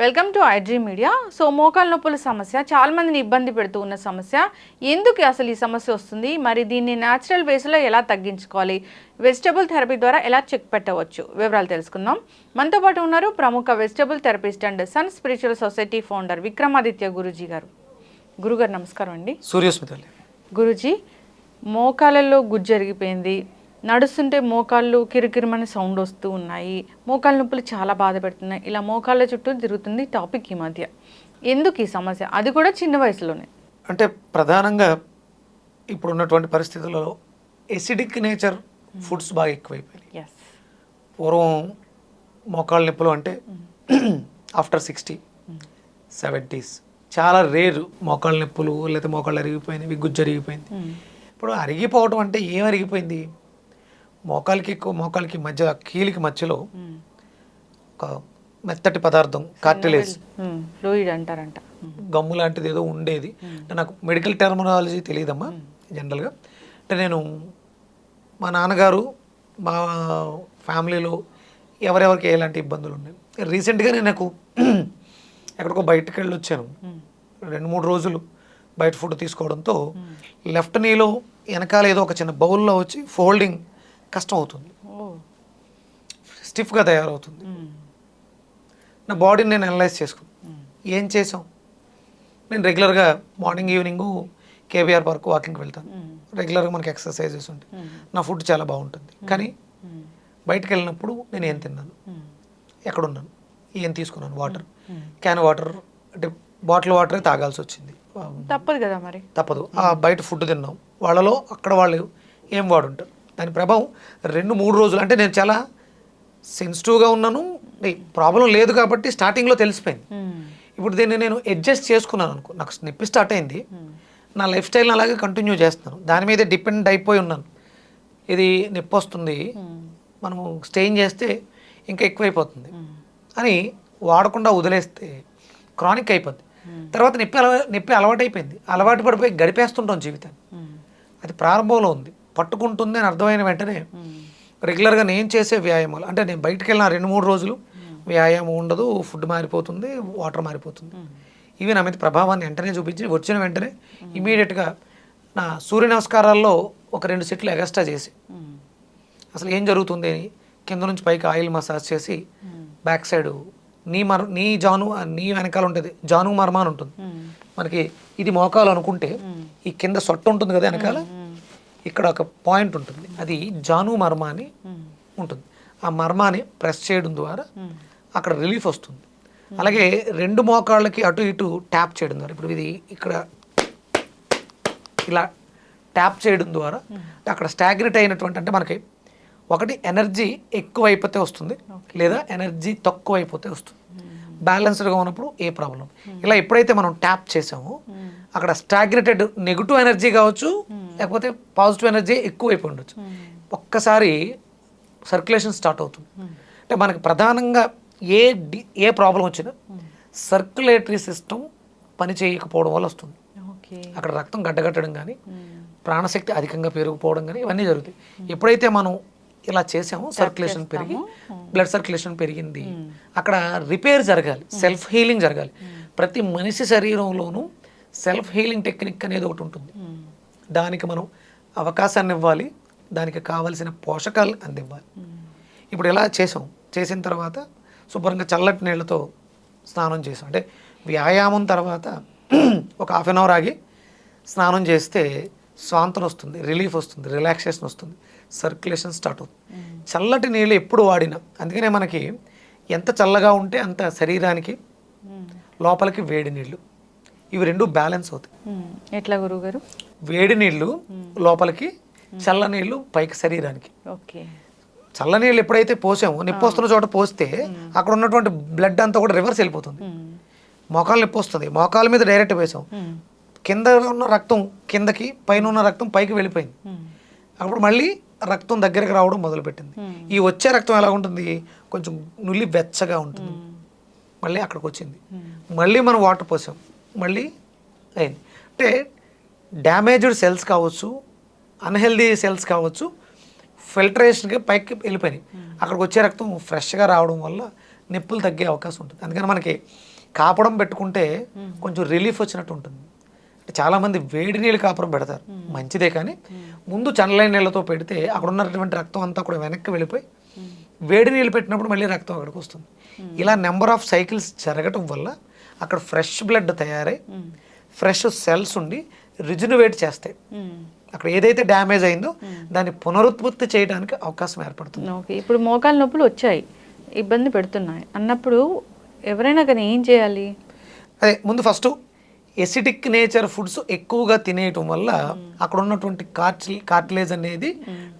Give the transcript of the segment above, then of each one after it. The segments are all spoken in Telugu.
Welcome to iDream media. So మోకాలు నొప్పుల సమస్య చాలా మందిని ఇబ్బంది పెడుతూ ఉన్న సమస్య ఎందుకు అసలు ఈ సమస్య వస్తుంది? మరి దీన్ని న్యాచురల్ బేస్లో ఎలా తగ్గించుకోవాలి? వెజిటబుల్ థెరపీ ద్వారా ఎలా చెక్ పెట్టవచ్చు? వివరాలు తెలుసుకుందాం. మనతో పాటు ఉన్నారు ప్రముఖ vegetable therapist and sun spiritual society founder Vikramaditya Guruji garu. గురుగారు నమస్కారం అండి. సూర్యస్మితల్లి గురుజీ మోకాళ్ళల్లో గుజ్జు జరిగిపోయింది. నడుస్తుంటే మోకాళ్ళు కిరికిరిమని సౌండ్ వస్తూ ఉన్నాయి. మోకాళ్ళ నొప్పులు చాలా బాధ పెడుతున్నాయి. ఇలా మోకాళ్ళ చుట్టూ తిరుగుతుంది టాపిక్ ఈ మధ్య. ఎందుకు ఈ సమస్య? అది కూడా చిన్న వయసులోనే. అంటే ప్రధానంగా ఇప్పుడు ఉన్నటువంటి పరిస్థితులలో ఎసిడిక్ నేచర్ ఫుడ్స్ బాగా ఎక్కువైపోయినాయి. పూర్వం మోకాళ్ళ నొప్పులు అంటే ఆఫ్టర్ సిక్స్టీ సెవెంటీస్ చాలా రేరు మోకాళ్ళ నొప్పులు లేకపోతే మోకాళ్ళు అరిగిపోయినవి గుజ్జు అరిగిపోయింది. ఇప్పుడు అరిగిపోవడం అంటే ఏం అరిగిపోయింది? మోకాలకి మోకాలకి మధ్య కీలికి మధ్యలో ఒక మెత్తటి పదార్థం కార్టిలేజ్ ఫ్లూయిడ్ అంటారంట. గమ్ము లాంటిది ఏదో ఉండేది. అంటే నాకు మెడికల్ టెర్మినాలజీ తెలియదమ్మా జనరల్గా. అంటే నేను మా నాన్నగారు మా ఫ్యామిలీలో ఎవరెవరికి ఎలాంటి ఇబ్బందులు ఉన్నాయి రీసెంట్గానే నాకు ఎక్కడికో బయటకు వెళ్ళి వచ్చాను రెండు మూడు రోజులు బయట ఫుడ్ తీసుకోవడంతో లెఫ్ట్ నీలో వెనకాల ఏదో ఒక చిన్న బౌల్లో వచ్చి ఫోల్డింగ్ కష్టం అవుతుంది స్టిఫ్గా తయారవుతుంది. నా బాడీని నేను అనలైజ్ చేసుకున్నాను ఏం చేసాం? నేను రెగ్యులర్గా మార్నింగ్ ఈవినింగ్ కేబీఆర్ పార్క్ వాకింగ్కి వెళ్తాను. రెగ్యులర్గా మనకి ఎక్సర్సైజెస్ ఉంటాయి. నా ఫుడ్ చాలా బాగుంటుంది. కానీ బయటకు వెళ్ళినప్పుడు నేను ఏం తిన్నాను? ఎక్కడున్నాను? ఏం తీసుకున్నాను? వాటర్. క్యాన్ వాటర్ అంటే బాటిల్ వాటరే తాగాల్సి వచ్చింది. తప్పదు కదా మరి. తప్పదు. ఆ బయట ఫుడ్ తిన్నాం. వాళ్ళలో అక్కడ వాళ్ళు ఏం వాడుంటారు? దాని ప్రభావం రెండు మూడు రోజులు. అంటే నేను చాలా సెన్సిటివ్గా ఉన్నాను. ప్రాబ్లం లేదు కాబట్టి స్టార్టింగ్లో తెలిసిపోయింది. ఇప్పుడు దీన్ని నేను అడ్జస్ట్ చేసుకున్నాను అనుకో నాకు నొప్పి స్టార్ట్ అయింది. నా లైఫ్ స్టైల్ని అలాగే కంటిన్యూ చేస్తున్నాను. దాని మీద డిపెండ్ అయిపోయి ఉన్నాను. ఇది నొప్పి వస్తుంది. మనము స్టెయిన్ చేస్తే ఇంకా ఎక్కువైపోతుంది. అని వాడకుండా వదిలేస్తే క్రానిక్ అయిపోద్ది. తర్వాత నొప్పి అలవా నొప్పి అలవాటు అయిపోయింది అలవాటు పడిపోయి గడిపేస్తుంటాం జీవితాన్ని. అది ప్రారంభంలో ఉంది. పట్టుకుంటుంది అని అర్థమైన వెంటనే రెగ్యులర్గా నేను చేసే వ్యాయామాలు. అంటే నేను బయటికి వెళ్ళిన రెండు మూడు రోజులు వ్యాయామం ఉండదు ఫుడ్ మారిపోతుంది వాటర్ మారిపోతుంది. ఇవి నా మీద ప్రభావాన్ని వెంటనే చూపించి వచ్చిన వెంటనే ఇమీడియట్గా నా సూర్య నమస్కారాల్లో ఒక రెండు సెట్లు ఎగస్ట్రా చేసి అసలు ఏం జరుగుతుంది అని కింద నుంచి పైకి ఆయిల్ మసాజ్ చేసి బ్యాక్ సైడ్ నీ మర్ నీ జాను నీ వెనకాల ఉంటుంది జాను మర్మ అని ఉంటుంది. మనకి ఇది మోకాలు అనుకుంటే ఈ కింద సొట్ట ఉంటుంది కదా వెనకాల? ఇక్కడ ఒక పాయింట్ ఉంటుంది. అది జాను మర్మ అని ఉంటుంది. ఆ మర్మాని ప్రెస్ చేయడం ద్వారా అక్కడ రిలీఫ్ వస్తుంది. అలాగే రెండు మోకాళ్ళకి అటు ఇటు ట్యాప్ చేయడం ద్వారా ఇప్పుడు ఇది ఇక్కడ ఇలా ట్యాప్ చేయడం ద్వారా అక్కడ స్టాగ్నెట్ అయినటువంటి అంటే మనకి ఒకటి ఎనర్జీ ఎక్కువ అయిపోతే వస్తుంది లేదా ఎనర్జీ తక్కువ అయిపోతే వస్తుంది బ్యాలెన్స్డ్గా ఉన్నప్పుడు ఏ ప్రాబ్లం ఇలా ఎప్పుడైతే మనం ట్యాప్ చేసామో అక్కడ స్టాగ్నేటెడ్ నెగిటివ్ ఎనర్జీ కావచ్చు లేకపోతే పాజిటివ్ ఎనర్జీ ఎక్కువ ఉండొచ్చు. ఒక్కసారి సర్క్యులేషన్ స్టార్ట్ అవుతుంది. అంటే మనకి ప్రధానంగా ఏ డి ఏ ప్రాబ్లం వచ్చినా సర్క్యులేటరీ సిస్టమ్ పని చేయకపోవడం వల్ల వస్తుంది. అక్కడ రక్తం గడ్డగట్టడం కానీ ప్రాణశక్తి అధికంగా పెరిగిపోవడం కానీ ఇవన్నీ జరుగుతాయి. ఎప్పుడైతే మనం ఇలా చేసామో సర్క్యులేషన్ పెరిగి బ్లడ్ సర్క్యులేషన్ పెరిగింది. అక్కడ రిపేర్ జరగాలి సెల్ఫ్ హీలింగ్ జరగాలి. ప్రతి మనిషి శరీరంలోనూ సెల్ఫ్ హీలింగ్ టెక్నిక్ అనేది ఒకటి ఉంటుంది. దానికి మనం అవకాశాన్ని ఇవ్వాలి దానికి కావలసిన పోషకాలు అందివ్వాలి. ఇప్పుడు ఇలా చేసాం? చేసిన తర్వాత శుభ్రంగా చల్లటి నీళ్ళతో స్నానం చేసాం. అంటే వ్యాయామం తర్వాత ఒక హాఫ్ అన్ అవర్ ఆగి స్నానం చేస్తే స్వాంతన వస్తుంది రిలీఫ్ వస్తుంది రిలాక్సేషన్ వస్తుంది సర్క్యులేషన్ స్టార్ట్ అవుతుంది. చల్లటి నీళ్ళు ఎప్పుడు వాడినా అందుకనే మనకి ఎంత చల్లగా ఉంటే అంత శరీరానికి లోపలికి వేడి నీళ్ళు. ఇవి రెండు బ్యాలెన్స్ అవుతాయి. ఎట్లా గురువు గారు వేడి నీళ్ళు లోపలికి చల్ల నీళ్ళు పైకి శరీరానికి. ఓకే. చల్ల నీళ్ళు ఎప్పుడైతే పోసామో నొప్పి వస్తున్న చోట పోస్తే అక్కడ ఉన్నటువంటి బ్లడ్ అంతా కూడా రివర్స్ వెళ్ళిపోతుంది. మోకాలు నొప్పి వస్తుంది. మోకాల మీద డైరెక్ట్ వేసాం కింద ఉన్న రక్తం కిందకి పైన ఉన్న రక్తం పైకి వెళ్ళిపోయింది. అప్పుడు మళ్ళీ రక్తం దగ్గరికి రావడం మొదలుపెట్టింది. ఈ వచ్చే రక్తం ఎలా ఉంటుంది? కొంచెం నుల్లి వెచ్చగా ఉంటుంది. మళ్ళీ అక్కడికి వచ్చింది. మళ్ళీ మనం వాటర్ పోసాం. మళ్ళీ అయింది అంటే డ్యామేజ్డ్ సెల్స్ కావచ్చు అన్హెల్దీ సెల్స్ కావచ్చు ఫిల్టరేషన్కి పైకి వెళ్ళిపోయినాయి. అక్కడికి వచ్చే రక్తం ఫ్రెష్గా రావడం వల్ల నొప్పులు తగ్గే అవకాశం ఉంటుంది. అందుకని మనకి కాపడం పెట్టుకుంటే కొంచెం రిలీఫ్ వచ్చినట్టు ఉంటుంది. అంటే చాలామంది వేడి నీళ్ళు కాపురం పెడతారు. మంచిదే కానీ ముందు చల్లైన నీళ్ళతో పెడితే అక్కడ ఉన్నటువంటి రక్తం అంతా కూడా వెనక్కి వెళ్ళిపోయి వేడి నీళ్ళు పెట్టినప్పుడు మళ్ళీ రక్తం అక్కడికి వస్తుంది. ఇలా నెంబర్ ఆఫ్ సైకిల్స్ జరగటం వల్ల అక్కడ ఫ్రెష్ బ్లడ్ తయారై ఫ్రెష్ సెల్స్ ఉండి రిజునవేట్ చేస్తాయి. అక్కడ ఏదైతే డ్యామేజ్ అయిందో దాన్ని పునరుత్పత్తి చేయడానికి అవకాశం ఏర్పడుతుంది. ఓకే ఇప్పుడు మోకాలు నొప్పులు వచ్చాయి ఇబ్బంది పెడుతున్నాయి అన్నప్పుడు ఎవరైనా కానీ ఏం చేయాలి? అదే ముందు ఫస్ట్ ఎసిటిక్ నేచర్ ఫుడ్స్ ఎక్కువగా తినేయటం వల్ల అక్కడ ఉన్నటువంటి కార్టి కార్టిలేజ్ అనేది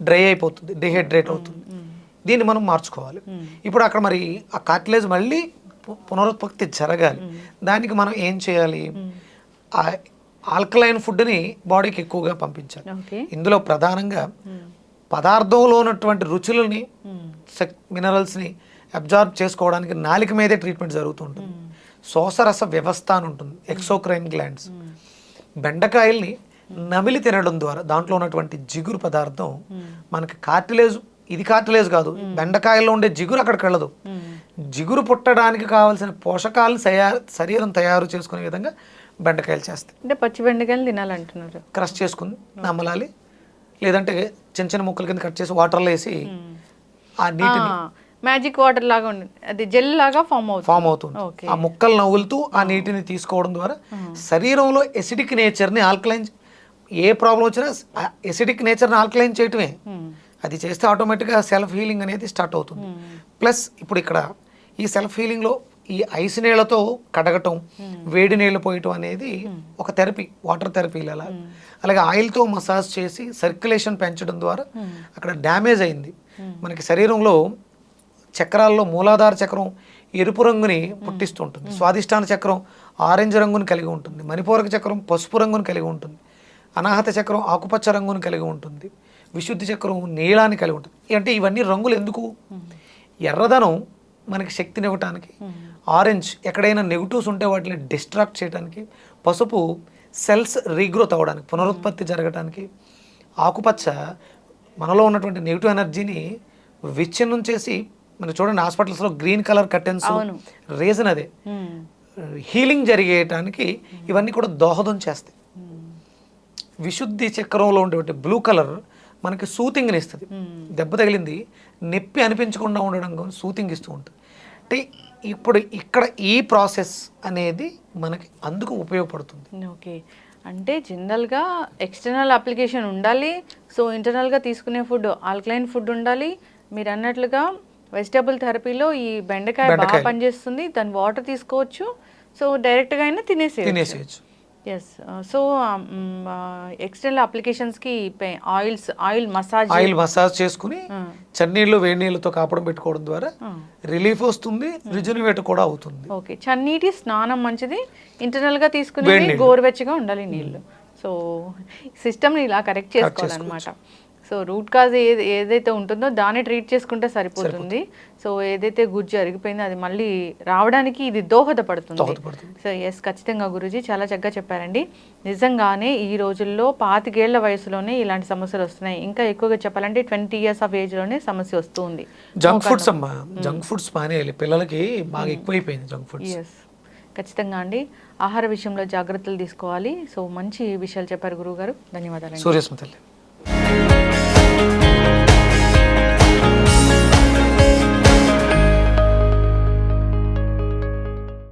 డ్రై అయిపోతుంది డిహైడ్రేట్ అవుతుంది. దీన్ని మనం మార్చుకోవాలి. ఇప్పుడు అక్కడ మరి ఆ కార్టిలేజ్ మళ్ళీ పునరుత్పత్తి జరగాలి. దానికి మనం ఏం చేయాలి? ఆ ఆల్కలైన్ ఫుడ్ని బాడీకి ఎక్కువగా పంపించాలి. ఇందులో ప్రధానంగా పదార్థంలో ఉన్నటువంటి రుచులని మినరల్స్ని అబ్జార్బ్ చేసుకోవడానికి నాలిక మీదే ట్రీట్మెంట్ జరుగుతుంటుంది శోసరస వ్యవస్థ అని ఉంటుంది ఎక్సోక్రైన్ గ్లాండ్స్. బెండకాయల్ని నమిలి తినడం ద్వారా దాంట్లో ఉన్నటువంటి జిగురు పదార్థం మనకి కార్టిలేజ్ ఇది కార్టిలేజ్ కాదు. బెండకాయల్లో ఉండే జిగురు అక్కడికి వెళ్ళదు. జిగురు పుట్టడానికి కావాల్సిన పోషకాలను తయారు శరీరం తయారు చేసుకునే విధంగా బెండకాయలు చేస్తాయి. అంటే పచ్చి బెండకాయలు తినాలంటున్నారు. క్రష్ చేసుకుని నమ్మలాలి లేదంటే చిన్న చిన్న ముక్కల కింద కట్ చేసి వాటర్లో వేసి ఆ నీటిని మ్యాజిక్ వాటర్ లాగా ఉంది అది జెల్ లాగా ఫామ్ అవుతుంది. ఫామ్ అవుతుంది. ఆ ముక్కలు నవ్వులుతూ ఆ నీటిని తీసుకోవడం ద్వారా శరీరంలో ఎసిడిక్ నేచర్ని ఆల్కలైన్ ఏ ప్రాబ్లం వచ్చినా ఎసిడిక్ నేచర్ని ఆల్కలైన్ చేయటమే. అది చేస్తే ఆటోమేటిక్గా సెల్ఫ్ హీలింగ్ అనేది స్టార్ట్ అవుతుంది. ప్లస్ ఇప్పుడు ఇక్కడ ఈ సెల్ఫ్ హీలింగ్లో ఈ ఐస్ నీళ్ళతో కడగటం వేడి నీళ్ళు పోయటం అనేది ఒక థెరపీ వాటర్ థెరపీలు అలా అలాగే ఆయిల్తో మసాజ్ చేసి సర్క్యులేషన్ పెంచడం ద్వారా అక్కడ డ్యామేజ్ అయింది. మనకి శరీరంలో చక్రాల్లో మూలాధార చక్రం ఎరుపు రంగుని పుట్టిస్తుంటుంది. స్వాదిష్టాన చక్రం ఆరెంజ్ రంగుని కలిగి ఉంటుంది. మణిపూరక చక్రం పసుపు రంగుని కలిగి ఉంటుంది. అనాహత చక్రం ఆకుపచ్చ రంగుని కలిగి ఉంటుంది. విశుద్ధి చక్రం నీలాన్ని కలిగి ఉంటుంది. అంటే ఇవన్నీ రంగులు ఎందుకు? ఎర్రదనం మనకి శక్తిని ఇవ్వటానికి. ఆరెంజ్ ఎక్కడైనా నెగిటివ్స్ ఉంటే వాటిని డిస్ట్రాక్ట్ చేయడానికి పసుపు సెల్స్ రీగ్రోత్ అవ్వడానికి పునరుత్పత్తి జరగడానికి ఆకుపచ్చ మనలో ఉన్నటువంటి నెగిటివ్ ఎనర్జీని విచ్ఛిన్నం చేసి మనం చూడండి హాస్పిటల్స్లో గ్రీన్ కలర్ కర్టెన్స్. రీజన్ అదే. మ్మ్. హీలింగ్ జరిగేయటానికి ఇవన్నీ కూడా దోహదం చేస్తాయి. విశుద్ధి చక్రంలో ఉండేటువంటి బ్లూ కలర్ మనకి సూతింగ్ని ఇస్తుంది. దెబ్బ తగిలింది నొప్పి అనిపించకుండా ఉండడం సూతింగ్ ఇస్తూ ఉంటుంది. అంటే ఇప్పుడు ఇక్కడ ఈ ప్రాసెస్ అనేది మనకి అందుకు ఉపయోగపడుతుంది. ఓకే. అంటే జనరల్గా ఎక్స్టర్నల్ అప్లికేషన్ ఉండాలి సో ఇంటర్నల్గా తీసుకునే ఫుడ్ ఆల్కలైన్ ఫుడ్ ఉండాలి. మీరు అన్నట్లుగా వెజిటబుల్ థెరపీలో ఈ బెండకాయ బాగా. పనిచేస్తుంది దాని వాటర్ తీసుకోవచ్చు. సో డైరెక్ట్గా అయినా తినేసేయచ్చు. తినేసేయచ్చు. Yes so external అప్లికేషన్స్కి oils oil massage oil massage చేసుకుని చన్నీళ్ళు వేడి నీళ్ళతో కాపడం పెట్టుకోవడం ద్వారా రిలీఫ్ వస్తుంది రిజనవేట్ కూడా అవుతుంది. ఓకే చన్నీటి స్నానం మంచిది. ఇంటర్నల్గా తీసుకునేవి వేడి నీళ్ళు. గోరువెచ్చగా ఉండాలి నీళ్ళు. సో సిస్టమ్ని ఇలా కరెక్ట్ చేసుకోవాలన్నమాట. సో రూట్ కాజ్ ఏది ఏదైతే ఉంటుందో దాన్ని ట్రీట్ చేసుకుంటే సరిపోతుంది. సో ఏదైతే గుజ్జు అరిగిపోయిందో అది మళ్ళీ రావడానికి ఇది దోహదపడుతుంది. సో ఎస్ ఖచ్చితంగా గురుజీ చాలా చక్కగా చెప్పారండి. నిజంగానే ఈ రోజుల్లో పాతికేళ్ళ వయసులోనే ఇలాంటి సమస్యలు వస్తున్నాయి. ఇంకా ఎక్కువగా చెప్పాలంటే ట్వంటీ ఇయర్స్ ఆఫ్ ఏజ్లోనే సమస్య వస్తుంది జంక్ ఫుడ్స్ అమ్మా జంక్ ఫుడ్స్ మానేయాలి పిల్లలకి బాగా ఎక్కువైపోయింది జంక్ ఫుడ్స్ ఎస్ ఖచ్చితంగా అండి. ఆహార విషయంలో జాగ్రత్తలు తీసుకోవాలి. సో మంచి విషయాలు చెప్పారు గురువు గారు ధన్యవాదాలు సూర్యస్మతల్లి Bye.